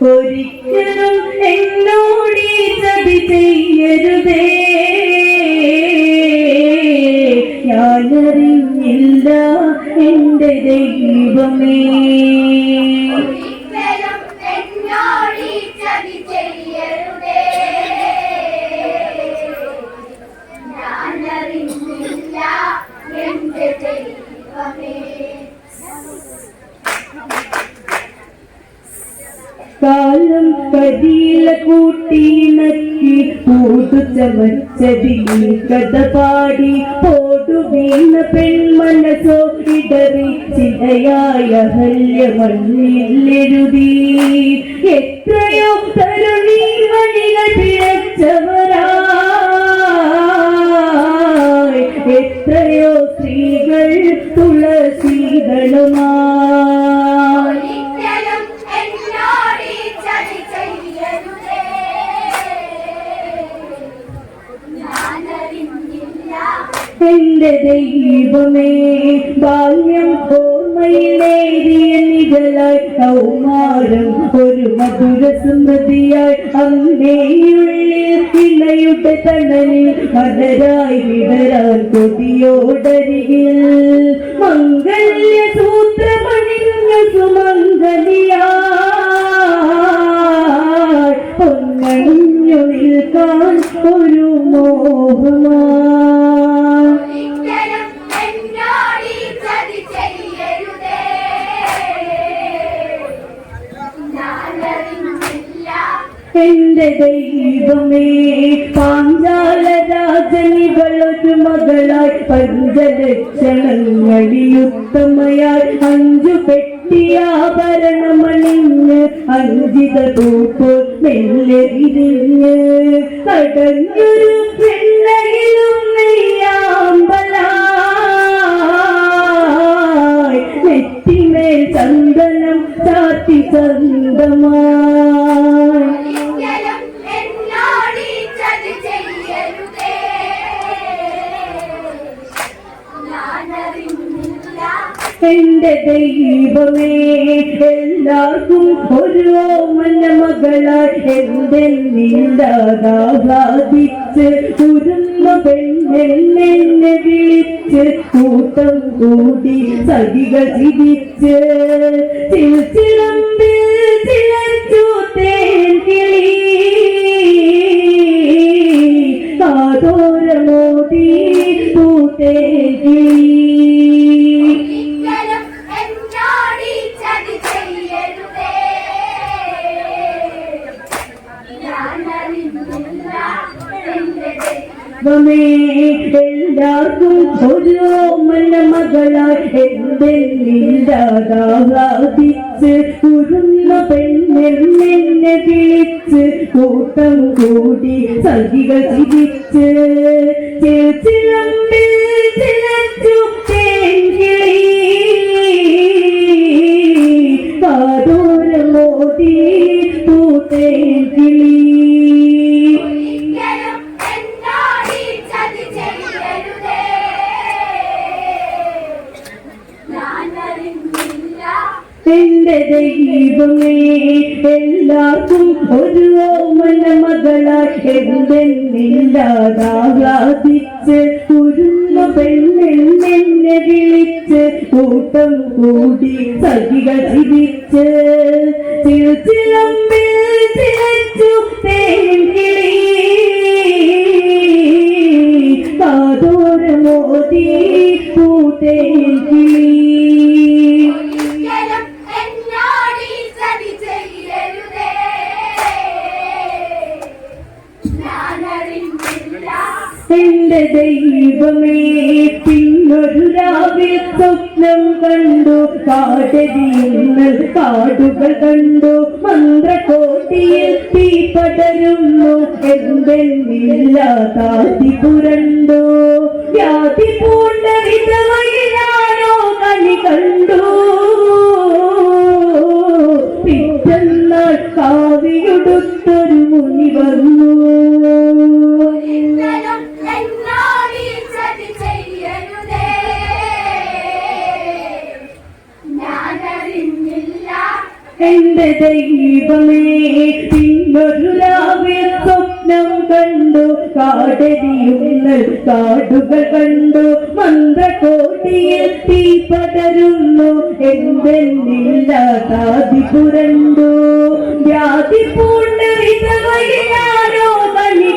ഒരിക്കലും എന്നോടി ചതി ചെയ്യരുതേ. ഞാനറിഞ്ഞില്ല എന്റെ ദൈവമേ. കാലം കരിയില നക്കി പൂതു ചമച്ചതി കഥ പാടി പോടു വീണ പെൺമനസോ ഇടറി ചിതയായ ഹല്യ മണ്ണിലെഴുതി എത്രയോ തരുണീ മണികൾ പിഴച്ചവരാ എത്രയോ സ്ത്രീകൾ തുളസീകളുമായി എന്റെ ദൈവമേ ബാല്യം ഓർമ്മയിലേറിയ നിഴലായി കൗമാരം ഒരു മധുര സ്മൃതിയായി അങ്ങേയുള്ളിൽ ഇലയുടെ തണലിൽ മലരായി വിടരാൻ കൊതിയോടരികിൽ. മകളായി പഞ്ചലക്ഷണങ്ങളിയുത്തമയായി അഞ്ചു പെട്ടിയാഭരണമണിഞ്ഞ് അഞ്ചിത തൂപ്പ് മെല്ലെ കടഞ്ഞൊരു ചന്ദനം ചാത്തി ചന്തമായി എന്റെ ദൈവമേ എല്ലാവർക്കും ഒരു ഓമന മകളായി എന്റെ നീണ്ടാകാതിച്ച് തുരുന്ന പെണ്ണെന്നെ വിളിച്ച് കൂട്ടം കൂടി സഖികൾ ചിരിച്ച് കൂട്ടം കൂടി സഖികൾ ചിരിച്ച് ചിലമ്പിൽ ചിലച്ചു എല്ലാവർക്കും ഒരു ഓമന മകളായി എന്തെന്നില്ലാതാകാതിച്ച് കുരുന്ന പെണ്ണെന്നെ വിളിച്ച് കൂട്ടം കൂടി സഖികൾ ചിരിച്ച് ചിലമ്പിൽ ചിലച്ചു തേൻ കാതോരമോദി എന്റെ ദൈവമേ പിന്നൊരു രാവിൽ സ്വപ്നം കണ്ടു. കാടരിയുന്നൽ കാടുകൾ കണ്ടു. മന്ത്രകോട്ടിയിൽ തീ പടരുന്നു. എന്തെന്നില്ലാതാതി പുരണ്ടു. വ്യാതി പൂണ്ട വിധവയിലാണോ കണി കണ്ടു? കാടുകൾ കണ്ടു മന്ത്രകോട്ടിയിൽ തീ പടരുന്നു. എന്തെന്നില്ലാതാതി പുരണ്ടു. വ്യാധി പൂണ്ട വിധവയാരോ കണി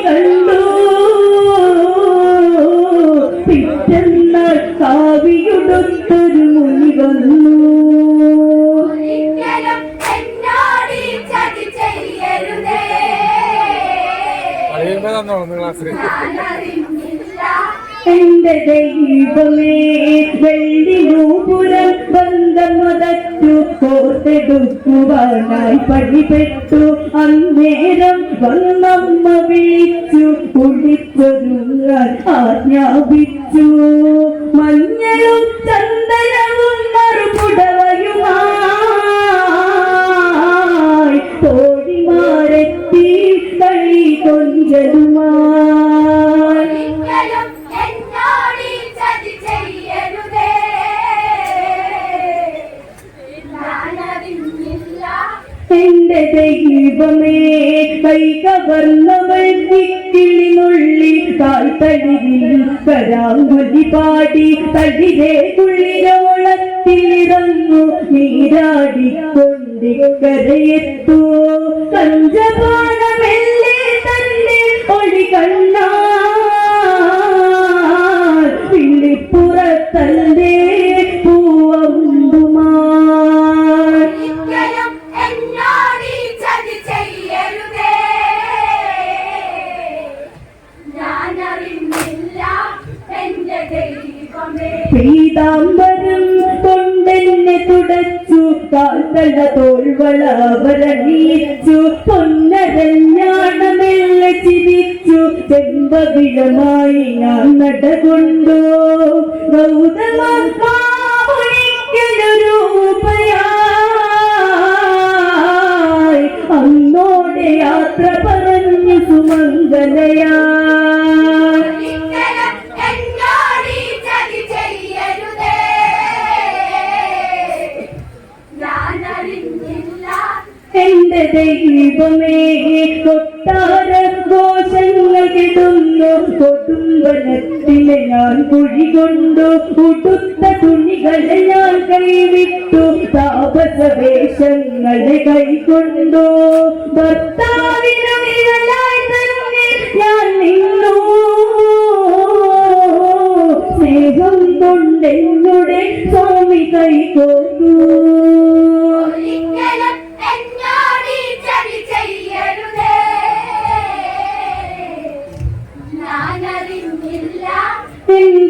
എന്റെ ദൈവമേ വെള്ളി നൂപുരം ബന്ധമതറ്റു കോർത്തെടുക്കുവാനായി പടിപെട്ടു അന്നേരം വന്നമ്മ വിളിച്ചു കുളിച്ചൊരുങ്ങാൻ ആജ്ഞാപിച്ചു. മഞ്ഞളും ചന്ദനവും മറുപുടവയുമായി എന്റെ ദൈവമേ കൈ കവർന്നവൾ കിളിനുള്ളി താഴ്ത്തടിയിൽ കരാങ്കുലി പാടി തടിരെ കുള്ളിരോളത്തിലിറങ്ങു നീരാടിക്കൊണ്ടിക്കരയെത്തു കഞ്ചപാണമെല്ലേ തന്നെ ഒഴി കണ്ണാൽ ചെമ്പവിഴമായി ഞാൻ നടകൊണ്ടു. ഗൗതമ രൂപയായി അന്നോടെ യാത്ര പറഞ്ഞു സുമംഗലയാ എന്റെ ദൈവമേ കൊട്ടാര കിടുന്നു കൊടുമ്പനത്തിലെ ഞാൻ കുഴികൊണ്ടു ഉടുത്ത തുണികളെ ഞാൻ കൈവിട്ടു. താപസവേഷങ്ങളെ കൈകൊണ്ടു. ഭർത്താവിനു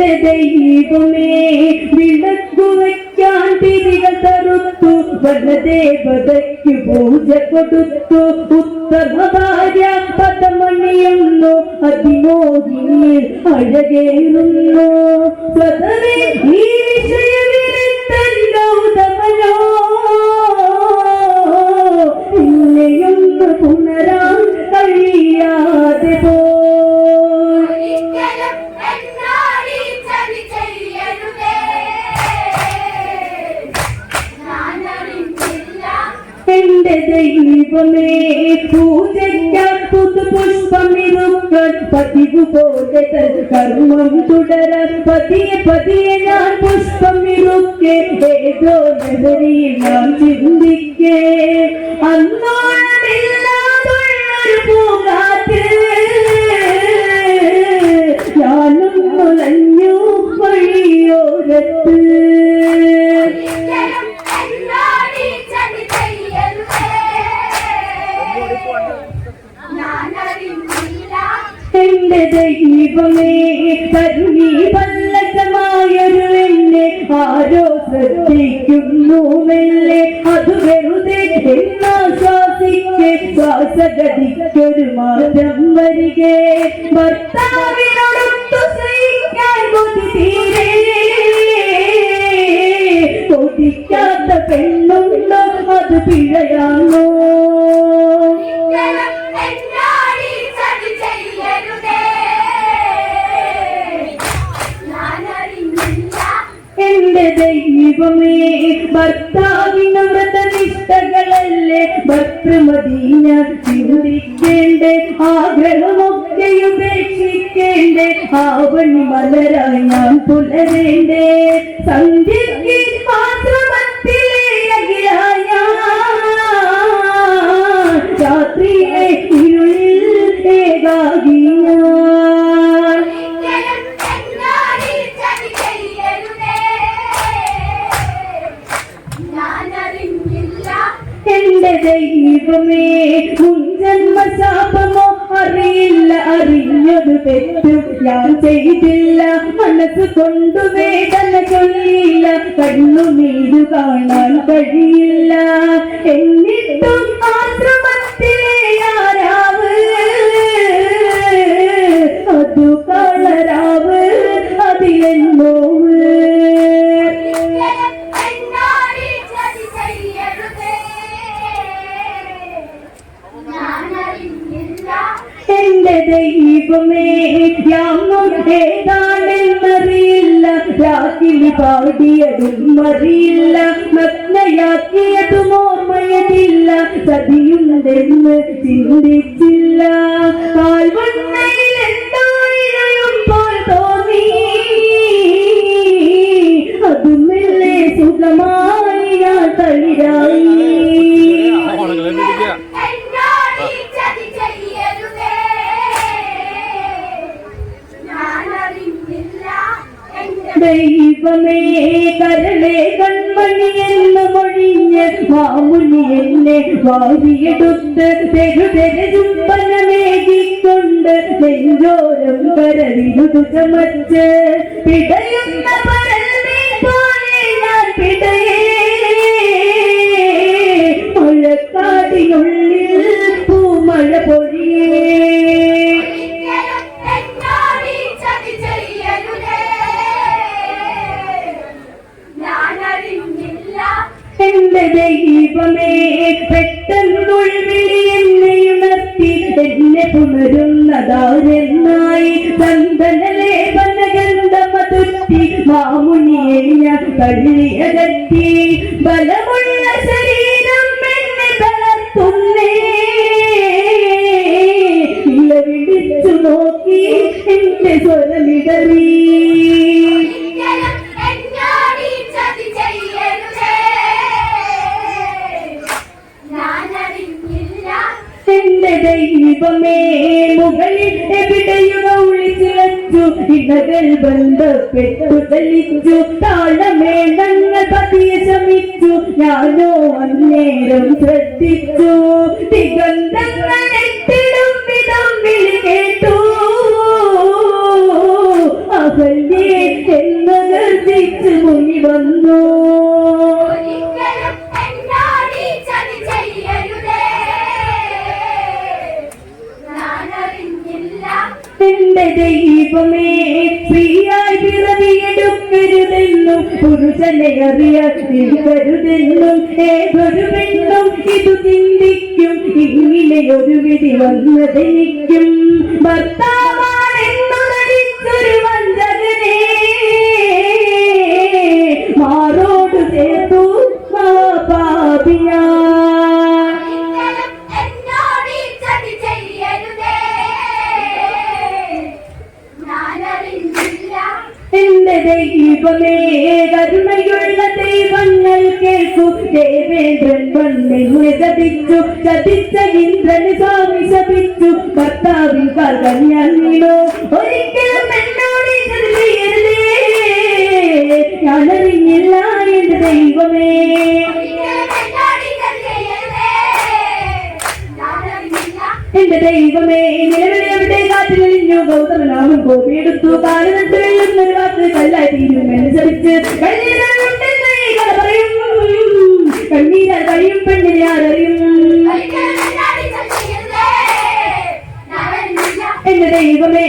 എന്റെ ദൈവമേ വിളക്കു വയ്ക്കാൻ തിരികൾ തറുത്തു വനദേവതയ്ക്ക് പൂജ കൊടുത്തു. ഉത്തമ ഭാര്യ പദമണിയുന്നു. അതിമോഹിനിയിൽ അഴകേറുന്നു. സ്വതവേ ഈ വിഷയവിരുദ്ധൻ പുതുപുഷ്പമിറുക്കാൻ പതിവ് പോലെ തൻ കർമ്മം തുടരാൻ പതിയെ പതിയെ ഞാൻ പുഷ്പമിറുക്കെ ഏതോ ലഹരിയിൽ ശ്രദ്ധിക്കുന്നു മെല്ലെ അത് വെറുതെ പെണ്ണുണ്ടോ? അത് പിഴയാണോ? എന്റെ ദൈവമേ ഭർത്താവിന് വ്രതനിഷ്ഠകളല്ലേ? ഭക്തമതീന ചിന്തിക്കേണ്ടേ ആഗ്രഹമൊക്കെ ഉപേക്ഷിക്കേണ്ടേ ആവണി മലരായി ഞാൻ പുലരേണ്ടേ. സന്ധ്യയ്ക്ക് ചെയ്തില്ല മനസ്സ് കൊണ്ടു വേദന ചൊല്ലിയില്ല. കണ്ണുനീരു കാണാൻ കഴിയില്ല. എന്നിട്ടും പാടിയതും മറിയില്ല നഗ്നയാക്കിയതും ഓർമ്മയതില്ല. സതിയുണ്ടെന്ന് ചിന്തിച്ചില്ല. വാരിയെടുത്ത് തെരുതെര ചുംബനമേകിക്കൊണ്ട് നെഞ്ചോരം കരവിരുതു ചമച്ച് പിടയുന്ന പരൽമീൻ ഞാൻ പിടയേ. മഴക്കാടിനുള്ളിൽ ദൈവമേ പെട്ടെന്നുൾവിളി എന്നെ ഉണർത്തി. എന്നെ പുണരുന്നതാരെന്നായി ചന്ദനലേപന ഗന്ധമതുറ്റി മാമുനിയെ ഞാൻ തള്ളിയകറ്റി ബലമുള്ള ദൈവമേ മുകളിൽ എവിടെയോ ഒളിച്ചിളച്ചു. ഇണകൾ ബന്ധപ്പെട്ടു ചലിച്ചു താളമേളങ്ങൾ പതിയെ ശമിച്ചു. ഞാനോ അന്നേരം ശ്രദ്ധിച്ചു. ദിഗന്ധങ്ങൾ എത്തിടും വിധം വിളി കേട്ടു. അകല്യേ എന്ന് ഗർജിച്ചു മുങ്ങി വന്നു. പുരുഷനെ അറിയരുതെന്നും ഏതൊരു പെണ്ണും ഇത് ചിന്തിക്കും ഇങ്ങനെ ഒരു വിധി വന്നതെനിക്കും ഭർത്താവാണെന്നു ചതിച്ചു ഇന്ദ്രന് സ്വാമി ശപിച്ചു ഭർത്താവിൻ വീണു ഒരിക്കലും എന്നോട് ഞാനറിഞ്ഞില്ല എന്റെ ദൈവമേ. എന്റെ ദൈവമേ നിലവിലെ എവിടെ? കാറ്റിലിഞ്ഞു ഗൗതമനാമൻ കോപിയെടുത്തു. വെള്ളുന്നൊരു വാക്ക് കല്ലായി തീരുമെന്ന് ശപിച്ച് കണ്ണീരുണ്ടെന്ന് வீரர் வழியும் பெண்ணில் யார் அறியும் എന്റെ ദൈവമേ